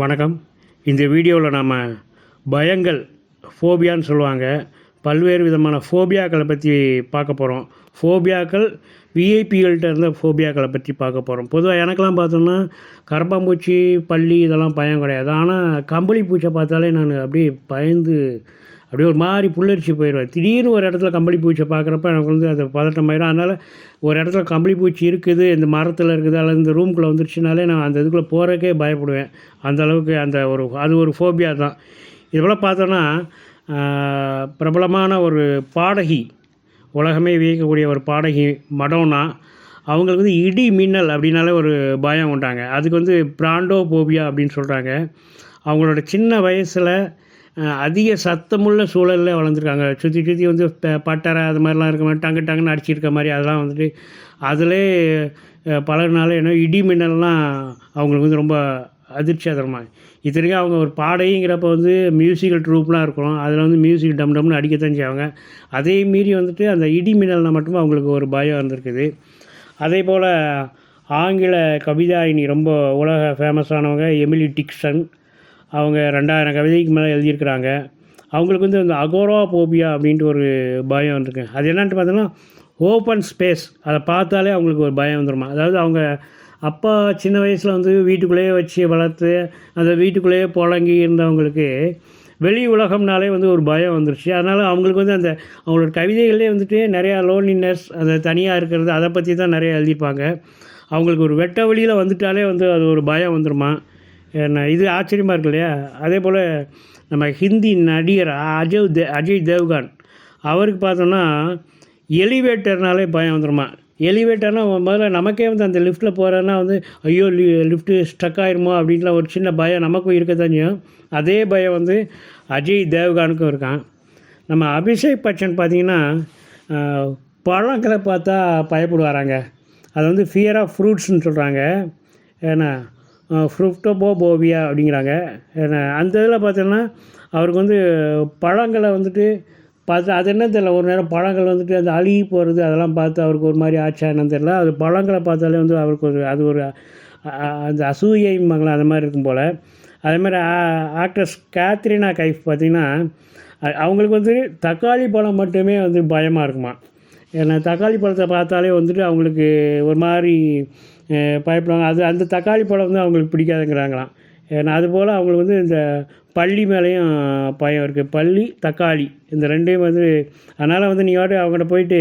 வணக்கம். இந்த வீடியோவில் நாம் பயங்கள் ஃபோபியான்னு சொல்லுவாங்க. பல்வேறு விதமான ஃபோபியாக்களை பற்றி பார்க்க போகிறோம் ஃபோபியாக்கள் விஐபிகள்கிட்ட இருந்த ஃபோபியாக்களை பற்றி பார்க்க போகிறோம் பொதுவாக எனக்கெல்லாம் பார்த்தோம்னா கரப்பாம்பூச்சி பள்ளி இதெல்லாம் பயம் கிடையாது. ஆனால் கம்பளி பூச்சை பார்த்தாலே நான் அப்படியே பயந்து அப்படியே ஒரு மாதிரி புல்லரிச்சு போயிடுவேன். திடீர்னு ஒரு இடத்துல கம்பளி பூச்சை பார்க்குறப்ப எனக்கு வந்து அது பதட்டம் ஆயிடும் அதனால் ஒரு இடத்துல கம்பளி பூச்சி இருக்குது இந்த மரத்தில் இருக்குது அல்லது இந்த ரூம்குள்ளே வந்துருச்சுனாலே நான் அந்த இதுக்குள்ளே போகிறக்கே பயப்படுவேன். அந்த அளவுக்கு அந்த ஒரு அது ஒரு ஃபோபியா தான். இதுபோல் பார்த்தோன்னா பிரபலமான ஒரு பாடகி உலகமே வியக்கக்கூடிய ஒரு பாடகி மடோனா. அவங்களுக்கு வந்து இடி மின்னல் அப்படின்னாலே ஒரு பயம் உண்டாங்க. அதுக்கு வந்து பிராண்டோ போபியா அப்படின்னு சொல்கிறாங்க அவங்களோட சின்ன வயசில் அதிக சத்தமுள்ள சூழலில் வளர்ந்துருக்காங்க. சுற்றி சுற்றி வந்து ப- பட்டறை அது மாதிரிலாம் இருக்க மாதிரி டங்கு டங்குன்னு அடிச்சிருக்க மாதிரி அதெல்லாம் வந்துட்டு அதிலே பலர்னால என்ன இடி மின்னல்லாம் அவங்களுக்கு வந்து ரொம்ப அதிர்ச்சியாதரமாக இத்தனைக்கும் அவங்க ஒரு பாடகிங்கிறப்ப வந்து மியூசிக்கல் ட்ரூப்லாம் இருக்கும். அதில் வந்து மியூசிக் டம் டம்னு அடிக்கத்தான் செய்வாங்க. அதே மீறி வந்துட்டு அந்த இடி மின்னல்னால் மட்டுமே அவங்களுக்கு ஒரு பயம் இருந்திருக்குது. அதே போல் ஆங்கில கவிதாயினி ரொம்ப உலக ஃபேமஸானவங்க எமிலி டிக்சன் அவங்க ரெண்டாயிரம் கவிதைக்கு மேலே எழுதியிருக்கிறாங்க. அவங்களுக்கு வந்து அந்த அகோரா போபியா அப்படின்ட்டு ஒரு பயம் வந்திருக்கு அது என்னன்ட்டு பார்த்தோன்னா ஓப்பன் ஸ்பேஸ் அதை பார்த்தாலே அவங்களுக்கு ஒரு பயம் வந்துடுமா அதாவது அவங்க அப்பா சின்ன வயசில் வந்து வீட்டுக்குள்ளேயே வச்சு வளர்த்து அந்த வீட்டுக்குள்ளேயே புழங்கி இருந்தவங்களுக்கு வெளி உலகம்னாலே வந்து ஒரு பயம் வந்துருச்சு. அதனால் அவங்களுக்கு வந்து அந்த அவங்களோட கவிதைகளே வந்துட்டு நிறையா லோன்லினஸ் அந்த தனியாக இருக்கிறது அதை பற்றி தான் நிறைய எழுதியிருப்பாங்க அவங்களுக்கு ஒரு வெட்ட வழியில் வந்துட்டாலே வந்து அது ஒரு பயம் வந்துருமா? என்ன இது ஆச்சரியமாக இருக்கு இல்லையா? அதே போல் நம்ம ஹிந்தி நடிகர் அஜய் தே அஜய் தேவ்கான் அவருக்கு பார்த்தோன்னா எலிவேட்டர்னாலே பயம் வந்துருமா? எலிவேட்டர்னா முதல்ல நமக்கே வந்து அந்த லிஃப்ட்டில் போகிறேன்னா வந்து ஐயோ லி லிஃப்ட்டு ஸ்டக் ஆயிருமோ அப்படின்லாம் ஒரு சின்ன பயம் நமக்கும் இருக்க செய்யும். அதே பயம் வந்து அஜய் தேவ்கானுக்கும் இருக்கான். நம்ம அபிஷேக் பச்சன் பார்த்தீங்கன்னா பழங்களை பார்த்தா பயப்படுவாராங்க. அது வந்து ஃபியர் ஆஃப் ஃப்ரூட்ஸ்னு சொல்கிறாங்க ஏன்னா ஃப்ரூக்டோபோ போபியா அப்படிங்கிறாங்க. ஏன்னா அந்த இதில் பார்த்தோன்னா அவருக்கு வந்து பழங்களை வந்துட்டு பார்த்து அது என்ன தெரியல. ஒரு நேரம் பழங்கள் வந்துட்டு அந்த அழுகி போகிறது அதெல்லாம் பார்த்து அவருக்கு ஒரு மாதிரி ஆச்சா என்னன்னு தெரியல. அது பழங்களை பார்த்தாலே வந்து அவருக்கு ஒரு அது ஒரு அந்த அ- அந்த அசூயைம்பாங்களா அந்த மாதிரி இருக்கும் போல். அதே மாதிரி ஆக்ட்ரஸ் கேத்ரினா கைஃப் பார்த்திங்கன்னா அவங்களுக்கு வந்து தக்காளி பழம் மட்டுமே வந்து பயமாக இருக்குமா? ஏன்னா தக்காளி பழத்தை பார்த்தாலே வந்துட்டு அவங்களுக்கு ஒரு மாதிரி பயப்படுவாங்க. அது அந்த தக்காளி பழம் வந்து அவங்களுக்கு பிடிக்காதுங்கிறாங்களாம். ஏன்னா அதுபோல் அவங்களுக்கு வந்து இந்த பள்ளி மேலேயும் பயம் இருக்குது பள்ளி தக்காளி இந்த ரெண்டையும் வந்து அதனால் வந்து நீங்கள் வாட்டி அவங்கள்ட்ட போயிட்டு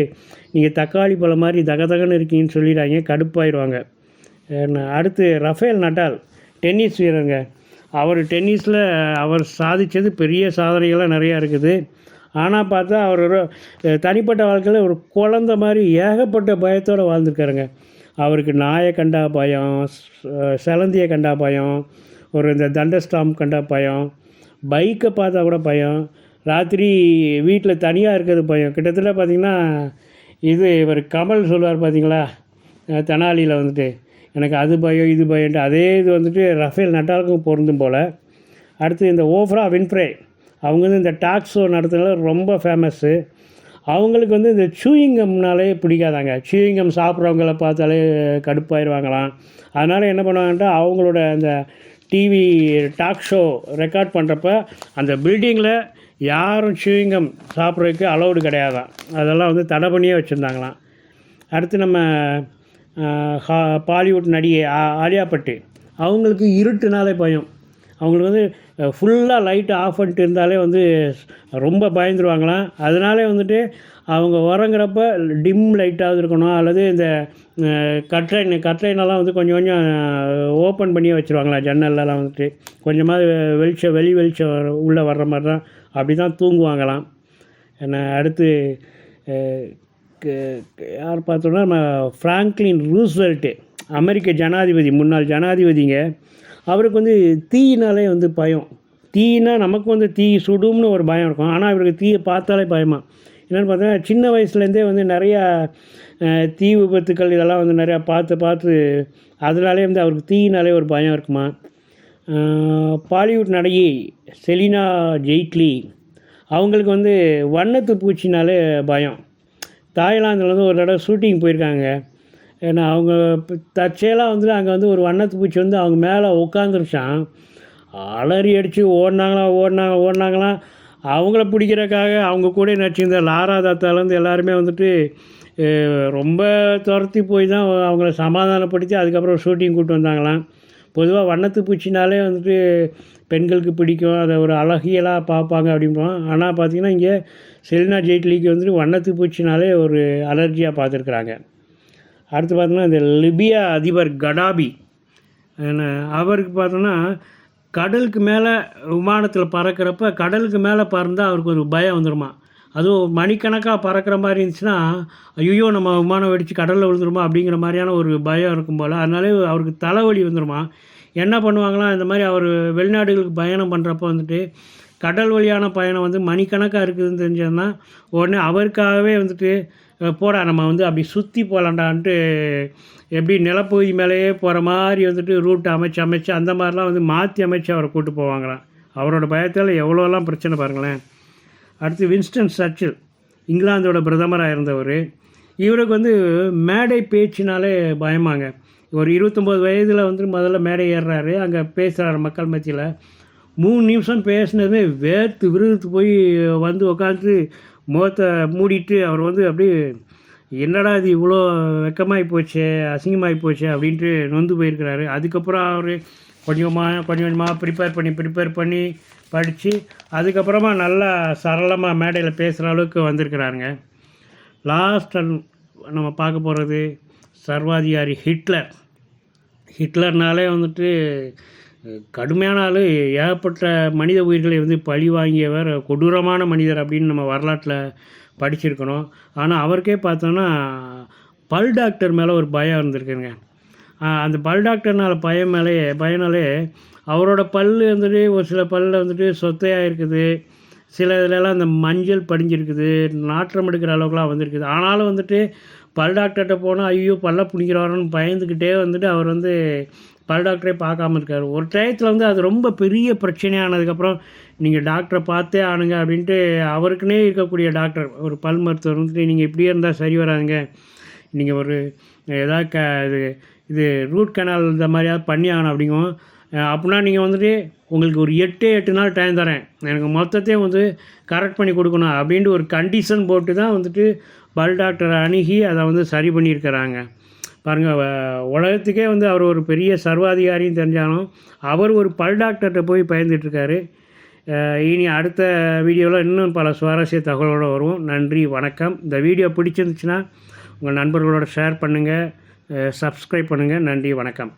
நீங்கள் தக்காளி பழம் மாதிரி தகதகன்னு இருக்கீங்கன்னு சொல்லிடுறாங்க கடுப்பாயிருவாங்க. அடுத்து ரஃபேல் நட்டால் டென்னிஸ் வீரருங்க. அவர் டென்னிஸில் அவர் சாதித்தது பெரிய சாதனைகள்லாம் நிறையா இருக்குது. ஆனால் பார்த்தா அவர் ஒரு தனிப்பட்ட வாழ்க்கையில் ஒரு குழந்த மாதிரி ஏகப்பட்ட பயத்தோடு வாழ்ந்துருக்காருங்க. அவருக்கு நாயை கண்டா பயம் ஸ்- சிலந்தியை கண்டா பயம் ஒரு இந்த தண்டஸ்டாம் கண்டா பயம் பைக்கை பார்த்தா கூட பயம். ராத்திரி வீட்டில் தனியாக இருக்கிறது பயம். கிட்டத்தட்ட பார்த்திங்கன்னா இது இவர் கமல் சொல்லுவார் பார்த்தீங்களா தெனாலியில் வந்துட்டு எனக்கு அது பயம் இது பயம்ட்டு அதே இது வந்துட்டு ரஃபேல் நட்டாலுக்கும் பொருந்தும் போல். அடுத்து இந்த ஓஃப்ரா வின்ஃப்ரே அவங்க வந்து இந்த டாக் ஷோ நடத்துனால ரொம்ப ஃபேமஸ்ஸு அவங்களுக்கு வந்து இந்த சூயிங்கம்னாலே பிடிக்காதாங்க. சூயிங்கம் சாப்பிட்றவங்கள பார்த்தாலே கடுப்பாயிருவாங்களாம். அதனால் என்ன பண்ணுவாங்கன்ட்டு அவங்களோட அந்த டிவி டாக் ஷோ ரெக்கார்ட் பண்ணுறப்ப அந்த பில்டிங்கில் யாரும் சூயிங்கம் சாப்பிட்றதுக்கு அலௌடு கிடையாதான் அதெல்லாம் வந்து தடை பண்ணியே வச்சுருந்தாங்களாம். அடுத்து நம்ம ஹா- பாலிவுட் நடிகை ஆலியா பட்டு அவங்களுக்கு இருட்டுனாலே பயம். அவங்களுக்கு வந்து ஃபுல்லாக லைட்டு ஆஃப் பண்ணிட்டு இருந்தாலே வந்து ரொம்ப பயந்துருவாங்களாம். அதனாலே வந்துட்டு அவங்க உறங்குறப்ப டிம் லைட்டாவது இருக்கணும் அல்லது இந்த கட்ரைன் கட்ரைனெல்லாம் வந்து கொஞ்சம் கொஞ்சம் ஓப்பன் பண்ணியே வச்சுருவாங்களா ஜன்னல்லாம் வந்துட்டு. கொஞ்சமாக வெளிச்சம் வெளி வெளிச்சம் உள்ளே வர்ற மாதிரி தான் அப்படி தான் தூங்குவாங்களாம். என்ன அடுத்து யார் பார்த்தோம்னா நம்ம ஃப்ராங்க்லின் ரூஸ்வெல்ட்டு அமெரிக்க ஜனாதிபதி முன்னாள் ஜனாதிபதிங்க. அவருக்கு வந்து தீயினாலே வந்து பயம். தீயினா நமக்கு வந்து தீ சுடும்னு ஒரு பயம் இருக்கும். ஆனால் இவருக்கு தீயை பார்த்தாலே பயமாக என்னென்னு பார்த்தா சின்ன வயசுலேருந்தே வந்து நிறையா தீ விபத்துக்கள் இதெல்லாம் வந்து நிறையா பார்த்து பார்த்து அதனாலே வந்து அவருக்கு தீயினாலே ஒரு பயம் இருக்குமா? பாலிவுட் நடிகை செலினா ஜெய்ட்லி அவங்களுக்கு வந்து வண்ணத்து பூச்சினாலே பயம். தாய்லாந்தில் வந்து ஒரு தடவை ஷூட்டிங் போயிருக்காங்க. ஏன்னா அவங்க தச்சையெல்லாம் தற்செயலாக வந்து அங்கே வந்து ஒரு வண்ணத்து பூச்சி வந்து அவங்க மேலே உட்காந்துருச்சான் அலறி அடித்து ஓடினாங்களாம் ஓடினாங்க ஓடினாங்களாம். அவங்கள பிடிக்கிறக்காக அவங்க கூட நடிச்சிருந்த லாரா தாத்தாலேருந்து எல்லாருமே வந்துட்டு ரொம்ப துரத்தி போய் தான் அவங்கள சமாதானப்படுத்தி அதுக்கப்புறம் ஷூட்டிங் கூப்பிட்டு வந்தாங்களாம். பொதுவாக வண்ணத்து பூச்சினாலே வந்துட்டு பெண்களுக்கு பிடிக்கும். அதை ஒரு அழகியலாக பார்ப்பாங்க அப்படிம்போம் ஆனால் பார்த்திங்கன்னா இங்கே செலினா ஜெய்ட்லிக்கு வந்துட்டு வண்ணத்து பூச்சினாலே ஒரு அலர்ஜியாக பார்த்துருக்குறாங்க அடுத்து பார்த்தோன்னா இந்த லிபியா அதிபர் கடாபி. அவருக்கு பார்த்தோன்னா கடலுக்கு மேலே விமானத்தில் பறக்கிறப்ப கடலுக்கு மேலே பறந்தால் அவருக்கு ஒரு பயம் வந்துருமா? அதுவும் மணிக்கணக்காக பறக்கிற மாதிரி இருந்துச்சுன்னா ஐயோ நம்ம விமானம் வெடித்து கடலில் விழுந்துருமா அப்படிங்கிற மாதிரியான ஒரு பயம் இருக்கும் போல். அதனாலே அவருக்கு தலைவலி வந்துருமா? என்ன பண்ணுவாங்களாம் இந்த மாதிரி அவர் வெளிநாடுகளுக்கு பயணம் பண்ணுறப்ப வந்துட்டு கடல் வழியான பயணம் வந்து மணிக்கணக்காக இருக்குதுன்னு தெரிஞ்சதுன்னா உடனே அவருக்காகவே வந்துட்டு போடா நம்ம வந்து அப்படி சுற்றி போகலாண்டான்ட்டு எப்படி நிலப்பகுதி மேலேயே போகிற மாதிரி வந்துட்டு ரூட் அமைச்சு அமைச்சு அந்த மாதிரிலாம் வந்து மாற்றி அமைச்சு அவரை கூட்டு போவாங்களாம். அவரோட பயத்தால் எவ்வளோலாம் பிரச்சனை பாருங்களேன். அடுத்து வின்ஸ்டன் சர்ச்சில் இங்கிலாந்தோட பிரதமராக இருந்தவர். இவருக்கு வந்து மேடை பேச்சினாலே பயமாங்க. ஒரு இருபத்தொம்போது வயதில் வந்து முதல்ல மேடை ஏறுறாரு. அங்கே பேசுகிறாரு மக்கள் மத்தியில். மூணு நிமிஷம் பேசினதுமே வேர்த்து விருதுத்து போய் வந்து உட்காந்து முகத்தை மூடிட்டு அவர் வந்து அப்படியே என்னடா இது இவ்வளோ வெக்கமாகி போச்சே அசிங்கமாகி போச்சே அப்படின்ட்டு நொந்து போயிருக்கிறாரு. அதுக்கப்புறம் அவர் கொஞ்சமாக கொஞ்சம் கொஞ்சமாக ப்ரிப்பேர் பண்ணி ப்ரிப்பேர் பண்ணி படித்து அதுக்கப்புறமா நல்லா சரளமாக மேடையில் பேசுகிற அளவுக்கு வந்திருக்கிறாருங்க. லாஸ்ட் நம்ம பார்க்க போகிறது சர்வாதிகாரி ஹிட்லர். ஹிட்லர்னாலே வந்துட்டு கடுமையான ஆள் ஏகப்பட்ட மனித உயிர்களை வந்து பழி வாங்கியவர் கொடூரமான மனிதர் அப்படின்னு நம்ம வரலாற்றில் படிச்சிருக்கணும். ஆனால் அவருக்கே பார்த்தோன்னா பல் டாக்டர் மேலே ஒரு பயம் இருந்திருக்குங்க. அந்த பல் டாக்டர்னால பயம் மேலே பயனாலே அவரோட பல் வந்துட்டு ஒரு சில பல்லில் வந்துட்டு சொத்தையாக இருக்குது சில இதுலலாம் அந்த மஞ்சள் படிஞ்சிருக்குது. நாற்றம் எடுக்கிற அளவுக்குலாம் வந்திருக்குது. ஆனாலும் வந்துட்டு பல் டாக்டர்கிட்ட போனால் ஐயோ பல்ல பிடிக்கிறாரோன்னு பயந்துக்கிட்டே வந்துட்டு அவர் வந்து பல் டாக்டரே பார்க்காம இருக்கார். ஒரு டயத்தில் வந்து அது ரொம்ப பெரிய பிரச்சனையானதுக்கப்புறம் நீங்கள் டாக்டரை பார்த்தே ஆனுங்க அப்படின்ட்டு அவருக்குன்னே இருக்கக்கூடிய டாக்டர் ஒரு பல் மருத்துவர் வந்துட்டு நீங்கள் இப்படியே இருந்தால் சரி வராதுங்க. நீங்கள் ஒரு ஏதாவது க இது இது ரூட் கனால் இந்த மாதிரியாவது பண்ணி ஆகணும் அப்படிங்கும் அப்படின்னா நீங்கள் வந்துட்டு உங்களுக்கு ஒரு எட்டு எட்டு நாள் டைம் தரேன். எனக்கு மொத்தத்தையும் வந்து கரெக்ட் பண்ணி கொடுக்கணும். அப்படின்ட்டு ஒரு கண்டிஷன் போட்டு தான் வந்துட்டு பல் டாக்டரை அணுகி அதை வந்து சரி பண்ணியிருக்கிறாங்க. பாருங்கள் உலகத்துக்கே வந்து அவர் ஒரு பெரிய சர்வாதிகாரின்னு தெரிஞ்சாலும் அவர் ஒரு பல் டாக்டர்கிட்ட போய் பயந்துட்டுருக்காரு. இனி அடுத்த வீடியோவில் இன்னும் பல சுவாரஸ்ய தகவலோடு வருவோம். நன்றி வணக்கம். இந்த வீடியோ பிடிச்சிருந்துச்சுன்னா உங்கள் நண்பர்களோட ஷேர் பண்ணுங்கள் சப்ஸ்கிரைப் பண்ணுங்கள் நன்றி வணக்கம்.